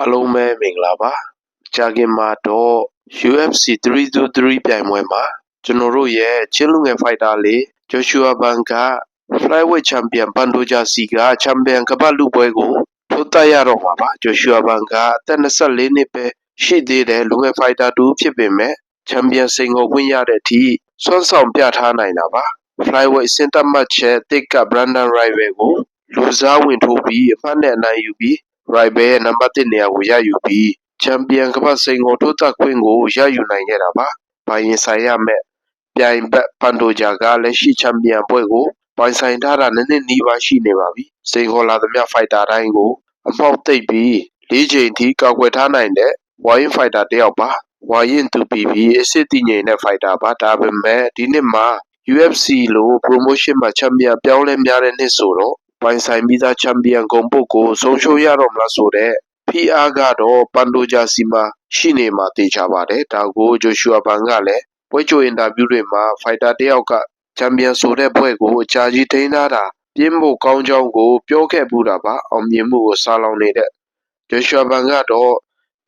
အားလုံးပဲမင်္ဂလာပါကြာခင်မှာတော့ UFC 323ပြိုင်ပွဲမှာကျွန်တော်တို့ရဲ့ချင်းလူငယ်ဖိုက်တာလေးဂျိုရှူအာဘန်က flyweight champion ပန်ဒိုဂျာစီကချန်ပီယံကမ္ဘာလူပွဲကိုထိုးတက်ရတော့မှာပါဂျိုရှူအာဘန်ကအသက်24နှစ်ပဲရှိသေးတယ်လူငယ်ဖိုက်တာတူဖြစ်ပေမဲ့ချန်ပီယံစိန်ခေါ်ခွင့်ရတဲ့အထိစွမ်းဆောင်ပြထားနိုင်တာပါ flyweight စင်တာမတ်ချက်တစ်က Brandon Rival ကိုလူစားဝင်ထိုးပြီးအဖတ်နဲ့အနိုင်ယူပြီး Rival ရဲ့နံပါတ်1နေရာကိုရယူပြီးချန်ပီယံကမ္ဘာစိန်ခေါ်ထိုးသက်ခွင့်ကိုရယူနိုင်ခဲ့တာပါ။ဘာရင်ဆိုင်ရမဲ့ပြိုင်ဘက်ပန်တိုဂျာကလက်ရှိချန်ပီယံဘွဲ့ကိုပိုင်ဆိုင်ထားတာနည်းနည်းနီးပါးရှိနေပါပြီ။စိန်ခေါ်လာသမျှဖိုက်တာတိုင်းကိုအမောက်သိပ်ပြီးလေးချိန်ထိကောက်ွယ်ထားနိုင်တဲ့ဝါရင်ဖိုက်တာတစ်ယောက်ပါ။ဝါရင်သူပြီးပြီးအစ်စ်တည်ငြိမ်တဲ့ဖိုက်တာပါဒါပေမဲ့ဒီနှစ်မှာ UFC လို့ promotion မှာချန်ပီယံပြောင်းလဲများတဲ့နှစ်ဆိုတော့ ပိုင်ဆိုင်ပြီးသားချန်ပီယံဂုံပုတ်ကိုဆုံးရှုံးရတော့မလားဆိုတဲ့ဖိအားကတော့ပန်ဒိုဂျာစီမှာရှိနေမှာတေချာပါတယ်ဒါကိုဂျိုရှူအာဘန်ကလည်းပွဲကြိုအင်တာဗျူးတွေမှာဖိုက်တာတစ်ယောက်ကချန်ပီယံဆိုတဲ့ဘွဲ့ကိုအကြာကြီးထိန်းထားတာပြင်းဖို့ကောင်းကြောင်းကိုပြောခဲ့ပူးတာပါအောင်မြင်မှုကိုစားလောင်နေတဲ့ဂျိုရှူအာဘန်ကတော့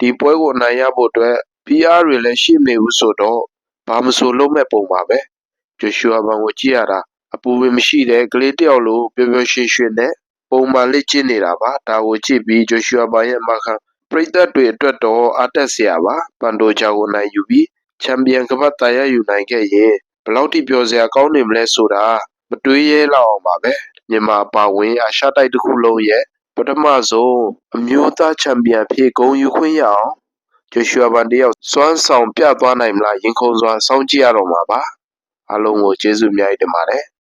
ဒီပွဲကိုအနိုင်ရဖို့အတွက် PR တွေလည်းရှိနေဘူးဆိုတော့ဘာမဆိုလုံးမဲ့ပုံပါပဲဂျိုရှူအာဘန်ကိုကြည့်ရတာ အပူပင်မရှိတဲ့ ကလေးတစ်ယောက်လို ပျော်ပျော်ရွှင်ရွှင်နဲ့ ပုံမှန်လေ့ကျင့်နေတာပါ ဒါကိုကြည့်ပြီး ဂျိုရှူအာဘန်ရဲ့ အမခံ ပရိသတ်တွေအတွက်တော့ အားတက်စရာပါ ပန်တိုဂျာကိုနိုင်ယူပြီး ချန်ပီယံကပတ်တာရယူနိုင်ခဲ့ရင် ဘယ်လောက်ထိ ပျော်စရာကောင်းနေမလဲဆိုတာ မတွေးရဲလောက်အောင်ပါပဲ မြန်မာပါဝင် အာရှတိုက်တစ်ခုလုံးရဲ့ ပထမဆုံး အမျိုးသားချန်ပီယံဖြစ် ဂုဏ်ယူခွင့်ရအောင် ဂျိုရှူအာဘန်တယောက် စွမ်းဆောင်ပြသွားနိုင်မလား ရင်ခုန်စွာ စောင့်ကြည့်ရတော့မှာပါ အားလုံးကို ကျေးဇူးအများကြီးတင်ပါတယ်